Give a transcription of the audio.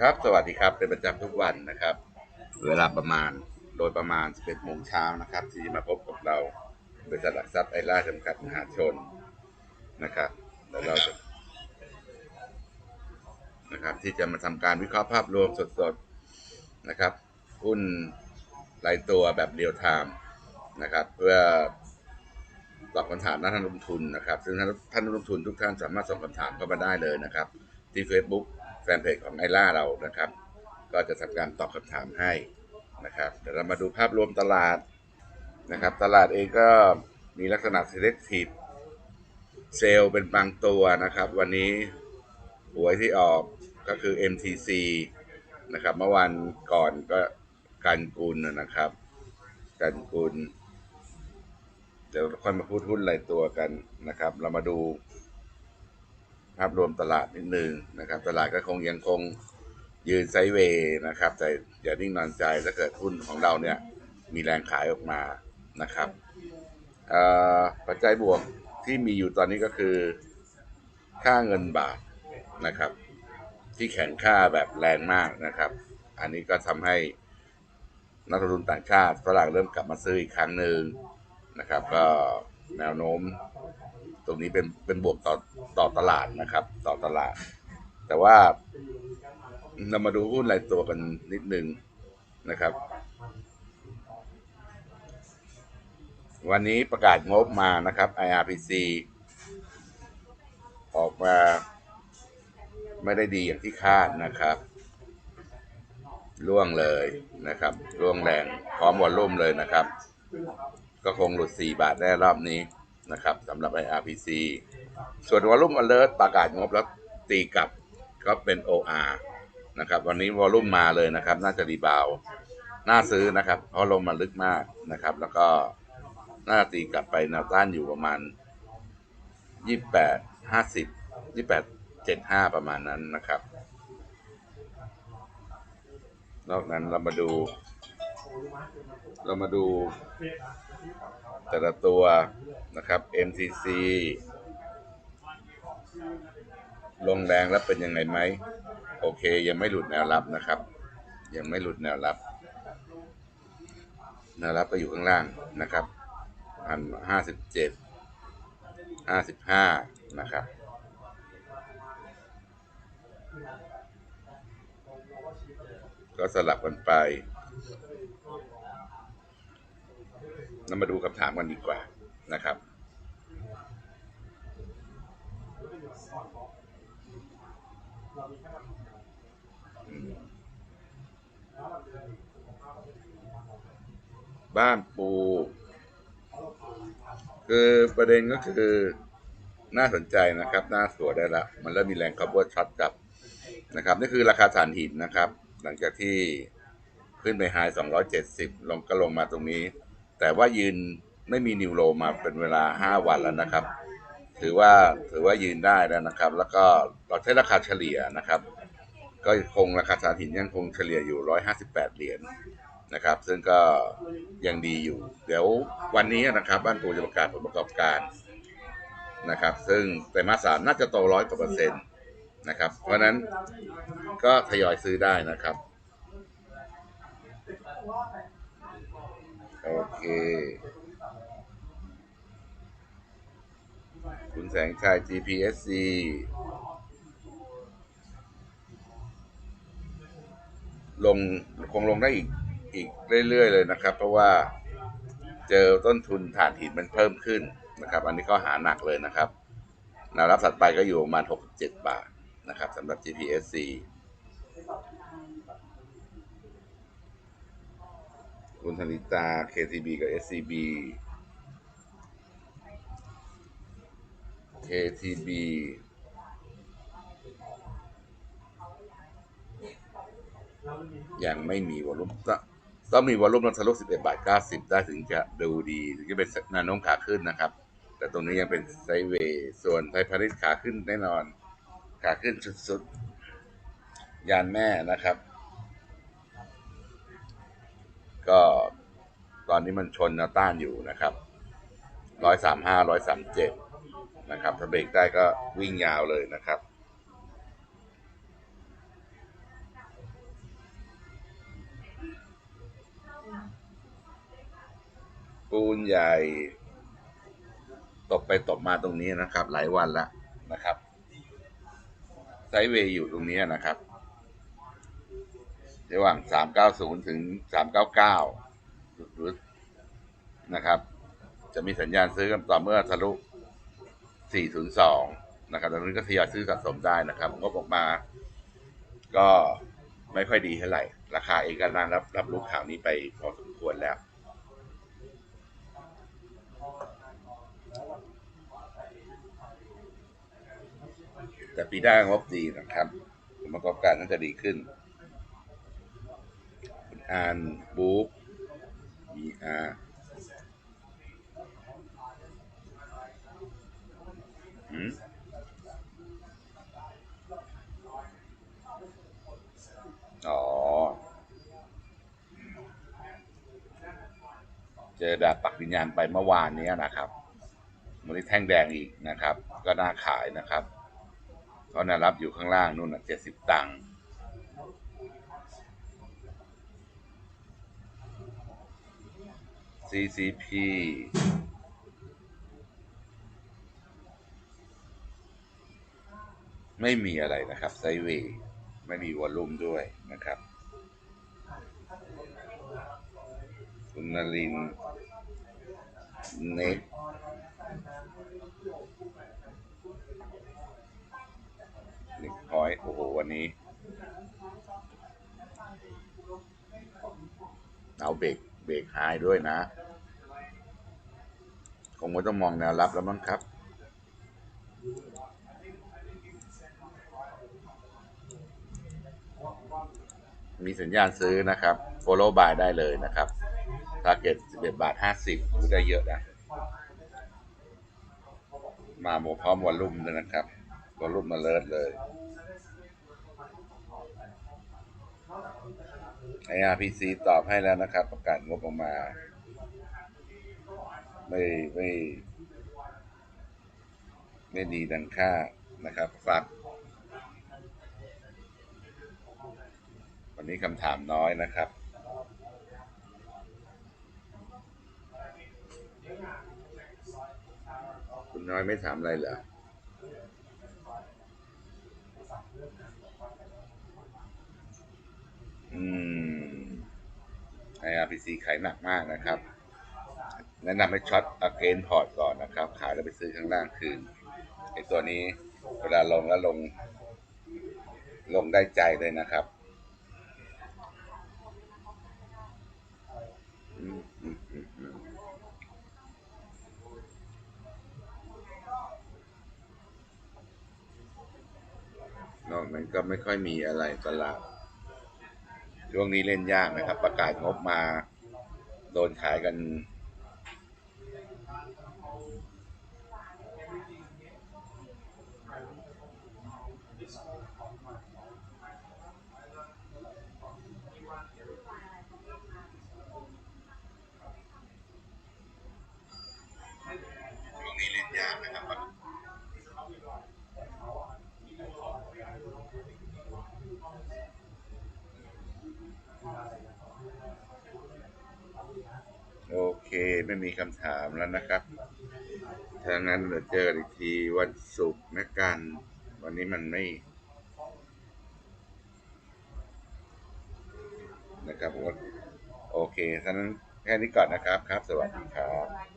ครับ สวัสดีครับ เป็นประจำทุกวันนะครับ เวลาประมาณ โดยประมาณ 11โมงเช้านะครับ ที่มาพบกับเราบริษัทหลักทรัพย์ไอร่าจำกัดมหาชนนะครับ แล้วเราจะนะครับ ที่จะมาทำการวิเคราะห์ภาพรวมสดๆนะครับ หุ้นรายตัวแบบเรียลไทม์นะครับ เพื่อตอบคำถามนักลงทุนนะครับ ซึ่งท่านท่านนักลงทุนทุกท่านสามารถส่งคำถามเข้ามาได้เลยนะครับ ที่ Facebook แฟนเพจของไอล่าเรานะครับ ก็จะทำการตอบคำถามให้นะครับเดี๋ยวเรามาดูภาพรวมตลาดนะครับ ตลาดเองก็มีลักษณะ selective เซลล์เป็นบางตัวนะครับ วันนี้หวยที่ออกก็คือ MTC นะครับเมื่อวันก่อนก็กันกุลนะครับกันกุลเดี๋ยวค่อยมาพูดหุ้นรายตัวกันนะครับ เรามาดู ภาพรวมตลาดนิดนึงนะครับ ตลาดก็คงยังคงยืนไซเวย์นะครับ แต่อย่านิ่งนอนใจถ้าเกิดหุ้นของเราเนี่ยมีแรงขายออกมานะครับอ่อปัจจัยบวกที่มีอยู่ตอนนี้ก็คือ ค่าเงินบาทนะครับ ที่แข็งค่าแบบแรงมากนะครับ อันนี้ก็ทำให้นักลงทุนต่างชาติฝรั่งเริ่มกลับมาซื้ออีกครั้งหนึ่งนะครับ ก็แนวโน้ม ตรงนี้เป็นเป็นบวกต่อต่อตลาดนะครับ ต่อตลาด แต่ว่าเรามาดูหุ้นรายตัวกันนิดนึงนะครับ วันนี้ประกาศงบมานะครับ IRPC ออกมาไม่ได้ดีอย่างที่คาดนะครับล่วงเลยนะครับล่วงแรงพร้อมวอลลุ่มเลยนะครับ ก็คงหลุด 4 บาทได้รอบนี้ นะครับสำหรับ IRPC ส่วนวอลลุ่ม alert ประกาศงบแล้วตีกลับก็เป็น OR นะครับ วันนี้วอลลุ่มมาเลยนะครับ น่าจะรีบาวน่าซื้อนะครับ เพราะลงมาลึกมากนะครับ แล้วก็น่าตีกลับไปแนวต้านอยู่ประมาณ 28 50 28 75 ประมาณนั้นนะครับ นอกนั้นเรามาดู เรามาดูแต่ละตัวนะครับ MTC ลงแรงแล้วเป็นยังไงไหม โอเค ยังไม่หลุดแนวรับนะครับ ยังไม่หลุดแนวรับ แนวรับก็อยู่ข้างล่างนะครับพันห้าสิบเจ็ดห้าสิบห้านะครับก็สลับกันไป เรามาดูคำถามกันดีกว่านะครับ บ้านปู คือประเด็นก็คือน่าสนใจนะครับน่าสวยได้ละ มันเริ่มมีแรงคับว่าช็อตกลับนะครับ นี่คือราคาถ่านหินนะครับ หลังจากที่ขึ้นไปไฮ270 ลงก็ลงมาตรงนี้ แต่ว่ายืนไม่มีนิวโรมาเป็นเวลา 5 วันแล้วนะครับ ถือว่าถือว่ายืนได้แล้วนะครับ แล้วก็เราใช้ราคาเฉลี่ยนะครับ ก็คงราคาถ่านหินยังคงเฉลี่ยอยู่ 158 เหรียญนะครับ ซึ่งก็ยังดีอยู่ เดี๋ยววันนี้นะครับ บ้านปูจะประกาศผลประกอบการนะครับ ซึ่งไตรมาสสามน่าจะโตร้อยกว่าเปอร์เซ็นต์นะครับ เพราะนั้นก็ทยอยซื้อได้นะครับ โอเค คุณแสงชัย GPSC ลงคงลงได้อีกอีกเรื่อย ๆ เลยนะครับ เพราะว่าเจอต้นทุนถ่านหินมันเพิ่มขึ้นนะครับ อันนี้ก็หาหนักเลยนะครับแนวรับถัดไปก็อยู่ประมาณ 67 บาทนะครับสำหรับ GPSC คุณธนิตา KTB กับ SCB KTB ยังไม่มีวอลุ่มต้องต้องมีวอลุ่มทะลุ11 บาท 90 ได้ถึงจะดูดีถึงจะเป็นนวโน้มขาขึ้นนะครับ แต่ตรงนี้ยังเป็นไซเวย์ส่วนไทยพาณิชย์ขาขึ้นแน่นอน ขาขึ้นสุดๆ ยานแม่นะครับ ก็ตอนนี้มันชนแนาต้านอยู่นะครับร้อยสามห้าร้อยสามเจ็ดนะครับ ถ้าเบรกได้ก็วิ่งยาวเลยนะครับ ปูนใหญ่ ตกไปตกมาตรงนี้นะครับ หลายวันแล้วนะครับไซเวย์อยู่ตรงนี้นะครับ ระหว่าง 390 ถึง 399หรือนะครับ จะมีสัญญาณซื้อกันต่อเมื่อทะลุ 402 นะครับตอนนี้ก็ทยอยซื้อสะสมได้นะครับ งบออกมา ก็ไม่ค่อยดีเท่าไหร่ ราคาเองก็น่ารับรับรู้ข่าวนี้ไปพอสมควรแล้วแต่ปีหน้างบดีนะครับผลประกอบการน่าจะดีขึ้น อานบุ๊กมีอาหืมอ๋อ เจอดาบปักวิญญาณไปเมื่อวานนี้นะครับมันนี้แท่งแดงอีกนะครับ ก็น่าขายนะครับเพราะนารับอยู่ข้างล่างนู่นนะเจ็ดสิบตังค์ CCP ไม่มีอะไรนะครับไซเวย์ไม่มีวอลลุ่มด้วยนะครับ คุณนลินเน็กเน็กพอยโอ้โห วันนี้ เอาเบรก เบรกหายด้วยนะ คงไม่ต้องมองแนวรับแล้วมั้งครับ มีสัญญาณซื้อนะครับ follow buy ได้เลยนะครับ target 11บาท50ซื้อได้เยอะนะ มาหมพร้อมวอลลุ่มเลยนะครับวอลลุ่มมาเลิศเลย IRPC ตอบให้แล้วนะครับ ประกาศงบออกมา ไม่ไม่ ไม่ดีดังค่านะครับฝากวันนี้คำถามน้อยนะครับ คุณน้อยไม่ถามอะไรเหรอ อืม IRPC ขายหนักมากนะครับ แนะนำให้ช็อตอเกนพอร์ตก่อนนะครับ ขายแล้วไปซื้อข้างล่างคืนไอตัวนี้เวลาลงแล้วลง ลงได้ใจเลยนะครับนอกนั้นก็ไม่ค่อยมีอะไรตลาด ช่วงนี้เล่นยากนะครับ ประกาศงบมา โดนขายกัน ช่วงนี้เล่นยากนะครับ โอเค ไม่มีคำถามแล้วนะครับถ้างั้นเราเจอกันอีกทีวันศุกร์นะกัน วันนี้มันไม่ นะครับผมโอเคท่านั้นแค่นี้ก่อนนะครับครับ สวัสดีครับ